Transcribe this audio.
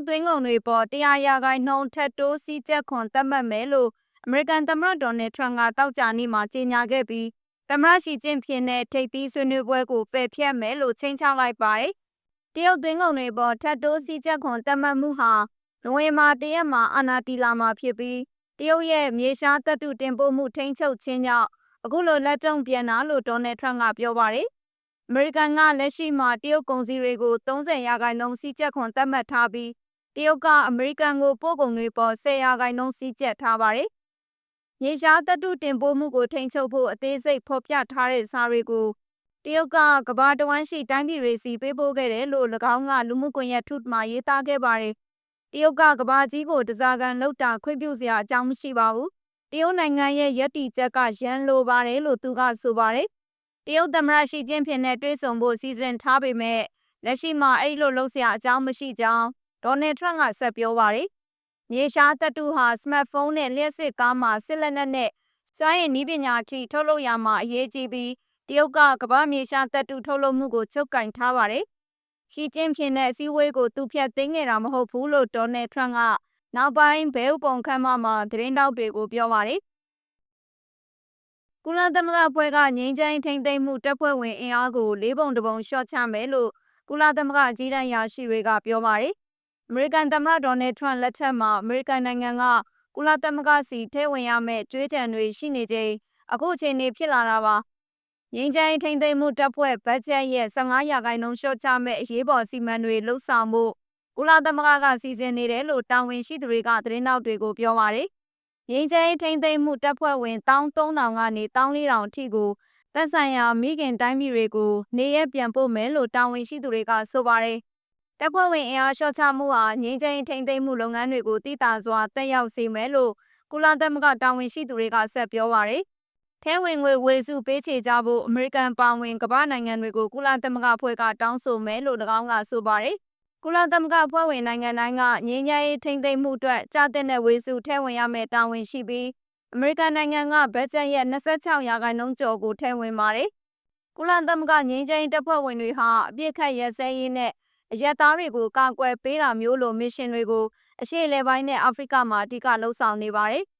တ်သွင်းကုန်တွေပေါ်တရားရာခိုင်နှုန်းထက်တိုးစည်းကြပ်ခွန်သတ်မှတ်မယ်လို့အမေရိကန်သမ္မတဒေါ်နယ်ထရန့်ကတောက်ကြနေ့မှာကြေညာခဲ့ပြီးသမ္မတရှီကျင့်ဖျင်နဲ့ထိပ်သီးဆွေးနွေးပွဲကိုပယ်ဖျက်မယ်လို့ချိန်ချလိုက်ပါတယ်။တရုတ်သွင်းကုန်တွေပေါ်ထက်တိုးစည်းကြပ်ခွန်သတ်မှတ်မှုဟာနိုဝင်ဘာတရက်မှာအာဏာတည်လာမှာဖြစ်ပြီးတရုတ်ရဲ့မြေရှားတပ်တုတင်ပို့မှုထိန်းချုပ်ခြင်းကြောင့်အခုလိုလက်တုံ့ပြန်တာလို့ဒေါ်နယ်ထရန့်ကပြောပါတယ်။အမေရိကန်ကလက်ရှိမှာတရုတ်ကုန်စည်တွေကို30ရာခိုင်နှုန်းစီးကျက်ခွန်သတ်မှတ်ထားပြီး တရုတ်ကအမေရိကန်ကိုပို့ကုန်တွေပေါ်10ရာခိုင်နှုန်းစီးကျက်ထားပါတယ်။မြေရှားတပ်တုတင်ပို့မှုကိုထိန်းချုပ်ဖို့အသေးစိတ်ဖော်ပြထားတဲ့စာတွေကိုတရုတ်ကကဘာတဝမ်းရှိတိုင်းပြည်တွေစီပေးပို့ခဲ့တယ်လို့၎င်းကလူမှုကွန်ရက်ထုမှာရေးသားခဲ့ပါတယ်။တရုတ်ကကဘာကြီးကိုတစားကန်လောက်တာခွင့်ပြုစရာအကြောင်းမရှိပါဘူး။တရုတ်နိုင်ငံရဲ့ယက်တီချက်ကရန်လိုပါတယ်လို့သူကဆိုပါတယ်။တရုတ်သမ္မတရှီကျင့်ဖျင်နဲ့တွေ့ဆုံဖို့စီစဉ်ထားပေမဲ့လက်ရှိမှာအဲ့လိုလုပ်စရာအကြောင်းမရှိကြောင်း ဒေါ်နယ်ထရန့်ကဆက်ပြောပါတယ်။မြေရှားတပ်တုဟာစမတ်ဖုန်းနဲ့လျှက်စစ်ကားမှာစစ်လက်နက်နဲ့စွမ်းရည်နည်းပညာထိထုတ်လုပ်ရမှာအရေးကြီးပြီးတရုတ်ကကမ္ဘာမြေရှားတပ်တုထုတ်လုပ်မှုကိုချုပ်ကင်ထားပါတယ်။ရှီကျင်းဖျင်တဲ့အစည်းအဝေးကိုသူဖြတ်သိမ်းခဲ့တာမဟုတ်ဘူးလို့ဒေါ်နယ်ထရန့်ကနောက်ပိုင်းဘဲဥပုံခန့်မှမှာသတင်းတောက်တွေကိုပြောပါတယ်။ကုလသမဂ္ဂအဖွဲ့ကငြိမ်းချမ်းထိန်းသိမ်းမှုတပ်ဖွဲ့ဝင်အင်အားကိုလေးပုံတပုံလျှော့ချမယ်လို့ကုလသမဂ္ဂအကြီးတန်းရာရှိတွေကပြောပါတယ်။ အမေရိကန်သမ္မတဒေါ်နယ်ထရန့်လက်ထက်မှာအမေရိကန်နိုင်ငံကကုလသမဂ္ဂစီထဲဝင်ရမယ့်ကြွေးကြံတွေရှိနေချိန်အခုအချိန်နေဖြစ်လာတာပါ။ငင်းချိုင်းထိမ့်သိမ်းမှုတပ်ဖွဲ့ဘတ်ဂျက်ရဲ့15ရာခိုင်နှုန်းလျှော့ချမဲ့အရေးပေါ်စီမံတွေလှုပ်ဆောင်မှုကုလသမဂ္ဂကစီစဉ်နေတယ်လို့တာဝန်ရှိသူတွေကသတင်းတောက်တွေကိုပြောပါတယ်။ငင်းချိုင်းထိမ့်သိမ်းမှုတပ်ဖွဲ့ဝင်13000ကနေ14000အထိကိုသက်ဆိုင်ရာမိခင်တိုင်းပြည်တွေကိုနေရပြန်ပို့မယ်လို့တာဝန်ရှိသူတွေကဆိုပါတယ်။ တပ်ဖွဲ့ဝင်အင်အားလျှော့ချမှုဟာငြိမ်းချမ်းထိန်းသိမ်းမှုလုပ်ငန်းတွေကိုတည်တာစွာတက်ရောက်စေမယ်လို့ကုလသမဂ္ဂတာဝန်ရှိသူတွေကဆက်ပြောပါတယ်။ထဲဝင်ငွေဝေစုပေးချေကြဖို့အမေရိကန်ပါဝင်ကမ္ဘာနိုင်ငံတွေကိုကုလသမဂ္ဂအဖွဲ့ကတောင်းဆိုမယ်လို့၎င်းကဆိုပါတယ်။ကုလသမဂ္ဂအဖွဲ့ဝင်နိုင်ငံတိုင်းကငြိမ်းချမ်းရေးထိန်းသိမ်းမှုအတွက်ကြာတဲ့ဝေစုထဲဝင်ရမယ့်တာဝန်ရှိပြီးအမေရိကန်နိုင်ငံကဘတ်ဂျက်ရဲ့26ရာခိုင်နှုန်းကျော်ကိုထည့်ဝင်ပါတယ်။ကုလသမဂ္ဂငြိမ်းချမ်းရေးတပ်ဖွဲ့ဝင်တွေဟာအပြစ်ခတ်ရဲစဲရေးနဲ့ အရက်သားတွေကိုကာကွယ်ပေးတာမျိုးလိုမစ်ရှင်တွေကိုအရှေ့အလယ်ပိုင်းနဲ့အာဖရိကမှာအဓိကလှုပ်ဆောင်နေပါတယ်။